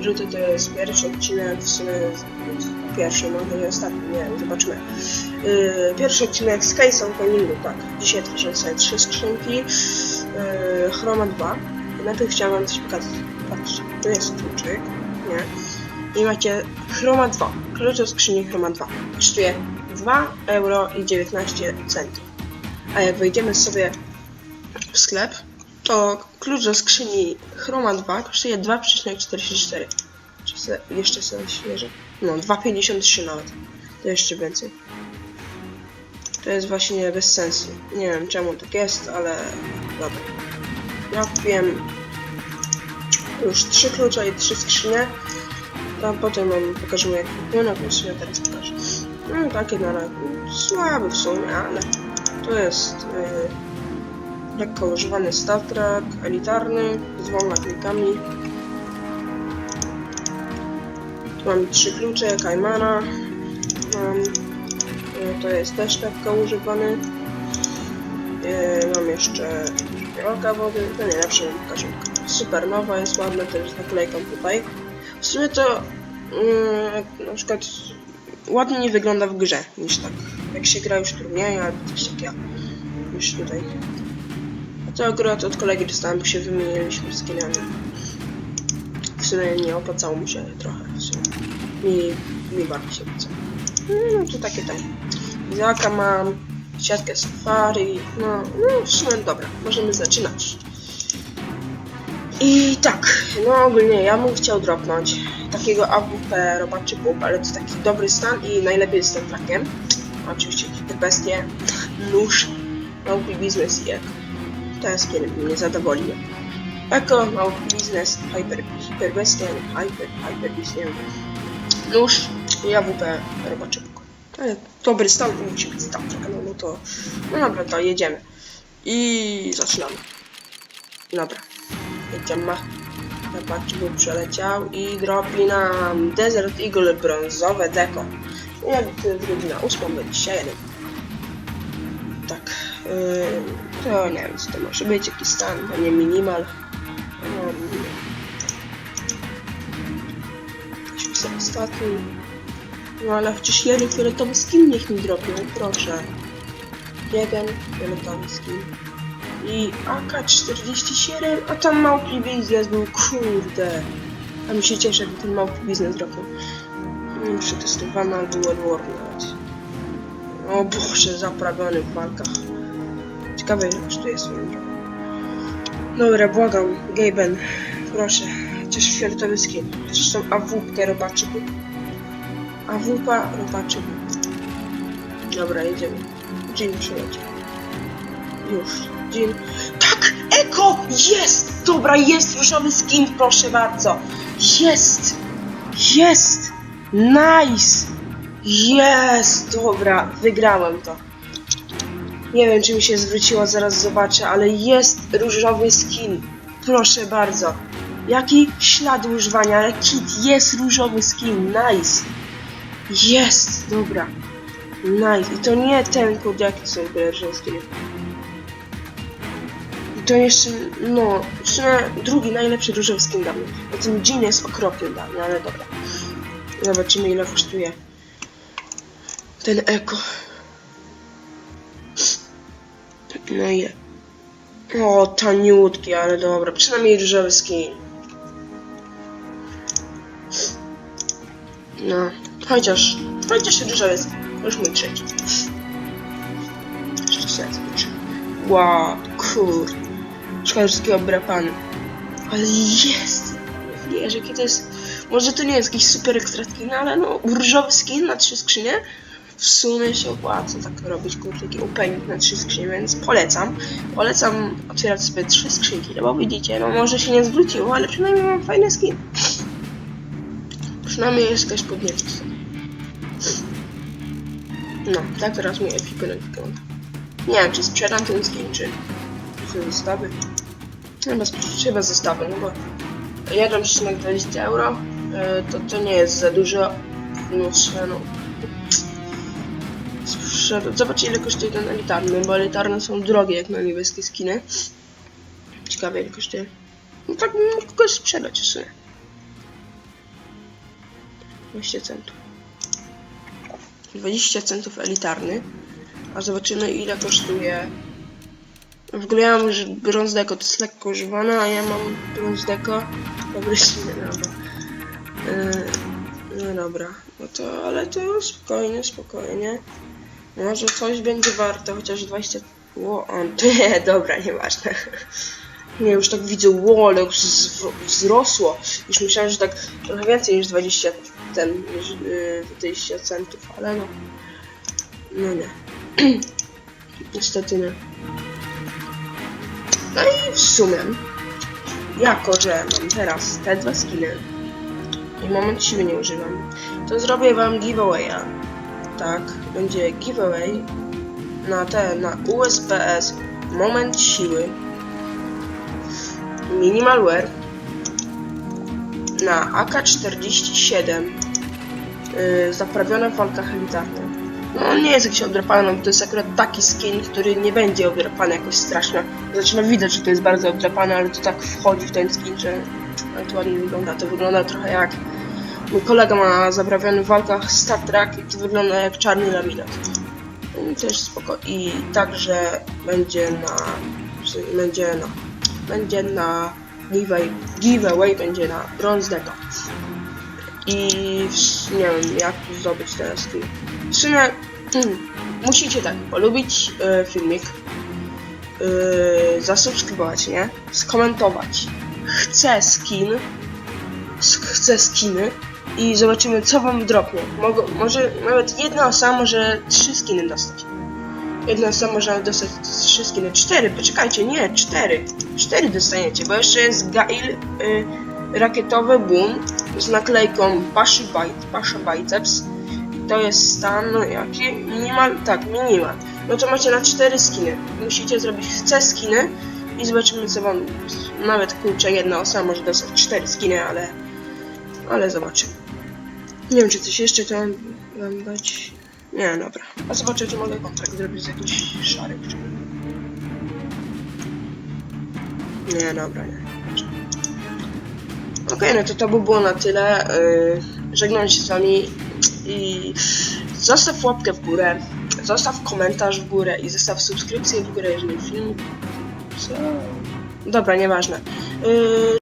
Rzuty to jest pierwszy odcinek, w sumie pierwszy, może nie ostatni, nie wiem, zobaczymy. Yy, pierwszy odcinek z Case Openingu, tak. Dzisiaj tworzę sobie trzy skrzynki, yy, Chroma 2. Najpierw chciałem wam coś pokazać. Patrzcie, tu jest kluczyk, nie? I macie Chroma 2, klucz do skrzyni Chroma 2. Kosztuje 2 euro i 19 centów. A jak wejdziemy sobie w sklep, to klucz do skrzyni Chroma 2 kosztuje 2,44. Czy se, jeszcze sobie świeże? No, 2,53 nawet. To jeszcze więcej. To jest właśnie bez sensu. Nie wiem czemu tak jest, ale dobra. Ja kupiłem już trzy klucze i trzy skrzynie. Tam potem wam pokażę jak kupione, to sobie teraz pokażę. No takie na razie słabe w sumie, ale to jest yy, lekko używany Star Trek, elitarny, z dwoma klikami. Tu mam trzy klucze, Kaimana. Mam, yy, to jest też lekko używany. Yy, mam jeszcze rolka wody, to nie wam pokażę. Supernowa jest ładna, też z naklejką tutaj. W sumie to yy, na przykład ładnie nie wygląda w grze niż tak jak się gra już turnieje albo coś takiego już tutaj to akurat od kolegi dostałem, bo się wymieniliśmy skinami w sumie nie opłacało mu się trochę w sumie. Mi, mi bardzo się opłacało no to takie tam. Izaka mam siatkę safari no, no w sumie dobra, możemy zaczynać. I tak, no ogólnie ja bym chciał dropnąć takiego AWP robaczy pup, ale to taki dobry stan i najlepiej z tym trakiem. Oczywiście bestie, nóż, małpi biznes i eko. Kiedy mnie zadowoli. Eko, małpi biznes, hyper, hyper bestia, hyper, hyper biznes, nóż i AWP robaczy pup. Ale dobry stan musi być stan no, no to, no dobra, to jedziemy. I zaczynamy. Dobra. Jedziemy. Zobaczcie, by przeleciał i dropi nam Desert Eagle brązowe deko. Jak to jest godzina 8.21. Tak. Yy, to nie wiem co to może być, jakiś stan, a nie minimal. No, Jakiś pisał ostatni. No ale chociaż jeden fioletowy skin niech mi dropią, proszę. Jeden fioletowy skin i AK-47, a tam małpi biznes był, kurde. A mi się cieszę, że ten małpi biznes robił. Nie przetestowany albo World War. O Boże, zaprawiony w walkach. Ciekawe, swoją. Dobra, błagam, Gaben, proszę, chociaż fioletowy skin. Chociaż tą AWP robaczy był. AWP robaczy był. Dobra, jedziemy. Dzień przyleciał. Już. Dzień. Tak! Eko! Jest! Dobra, jest różowy skin, proszę bardzo. Jest! Jest! Nice! Jest! Dobra, wygrałem to. Nie wiem, czy mi się zwróciło, zaraz zobaczę, ale jest różowy skin. Proszę bardzo. Jaki ślad używania, ale kit, jest różowy skin, nice. Jest! Dobra. Nice. I to nie ten kod, jaki są różowe skiny to jeszcze, no, drugi najlepszy różowy skin dawny. Bo ten Jean jest okropny dawny, ale dobra. Zobaczymy ile kosztuje ten eko. No ile? O, taniutki, ale dobra. Przynajmniej różowy skin. No, chociaż, chociaż różowy skin. Już mój trzeci. Jeszcze sobie zobaczymy. Wow, kurde. Szkoda wszystkiego brapany. Ale jest! Wiesz, jakie to jest... Może to nie jest jakiś super ekstra skin, ale no, różowy skin na trzy skrzynie w sumie się opłaca tak robić, kurde, taki opening na trzy skrzynie, więc polecam. Polecam otwierać sobie trzy skrzynki, no bo widzicie, no może się nie zwróciło, ale przynajmniej mam fajny skin. Przynajmniej jest jakaś podniebić No, tak teraz mój ekwipunek wygląda. Nie wiem, czy sprzedam ten skin, czy czy zestawy. Chyba, chyba zestawy, no bo jeden odcinek 20 euro, e, to to nie jest za dużo. No, no. Zobaczcie ile kosztuje ten elitarny, bo elitarne są drogie jak na niebieskie skiny. Ciekawe ile kosztuje. No tak mógł go sprzedać w sumie. 20 centów. 20 centów elitarny. A zobaczymy ile kosztuje. W ogóle ja mam że brąz deko, to jest lekko używane, a ja mam brąz deko. Dobra, nie dobra. Yy, no dobra, no to, ale to spokojnie, spokojnie. Może coś będzie warte, chociaż 20... Ło, nie, dobra, nieważne. Nie, już tak widzę, ło, ale już wzrosło. Już myślałem, że tak trochę więcej niż 20 ten, yy, 20 centów, ale no. No nie. Niestety nie. No i w sumie, jako że mam teraz te dwa skiny i moment siły nie używam, to zrobię wam giveawaya. Tak, będzie giveaway na te, na USPS moment siły minimalware na AK-47 yy, zaprawione w walkach elitarnych. No on nie jest jakiś odrapany, bo to jest akurat taki skin, który nie będzie odrapany jakoś strasznie. Zaczyna widać, że to jest bardzo odrapane, ale to tak wchodzi w ten skin, że ale to ładnie wygląda. To wygląda trochę jak mój kolega ma zaprawiony w walkach Star Trek i to wygląda jak czarny laminat. Mm, Też spoko. I także będzie na będzie na będzie na giveaway, giveaway będzie na bronze deco. I nie wiem jak tu zdobyć teraz skin. W sumie mm, musicie tak polubić e, filmik, e, zasubskrybować, nie? Skomentować. Chcę skin, sk- chcę skiny i zobaczymy co wam dropnie. Mogą, może nawet jedna osoba może trzy skiny dostać. Jedna osoba może dostać trzy skiny. Cztery, poczekajcie, nie, cztery. Cztery dostaniecie, bo jeszcze jest Gail y, rakietowy boom z naklejką Pasha Biceps. To jest stan, no jaki? Minimal? Tak, minimal. No to macie na cztery skiny. Musicie zrobić chcę skiny i zobaczymy co wam... Nawet kurczę, jedna osoba może dostać cztery skiny, ale... Ale zobaczymy. Nie wiem, czy coś jeszcze tam wam dać. Nie, dobra. A zobaczę, czy mogę kontrakt zrobić z jakimś szarym. Czy... Nie, dobra, nie. Okej, no to to by było na tyle. Yy, żegnam się z wami i zostaw łapkę w górę, zostaw komentarz w górę i zostaw subskrypcję w górę, jeżeli film... Co? Dobra, nieważne. Yy,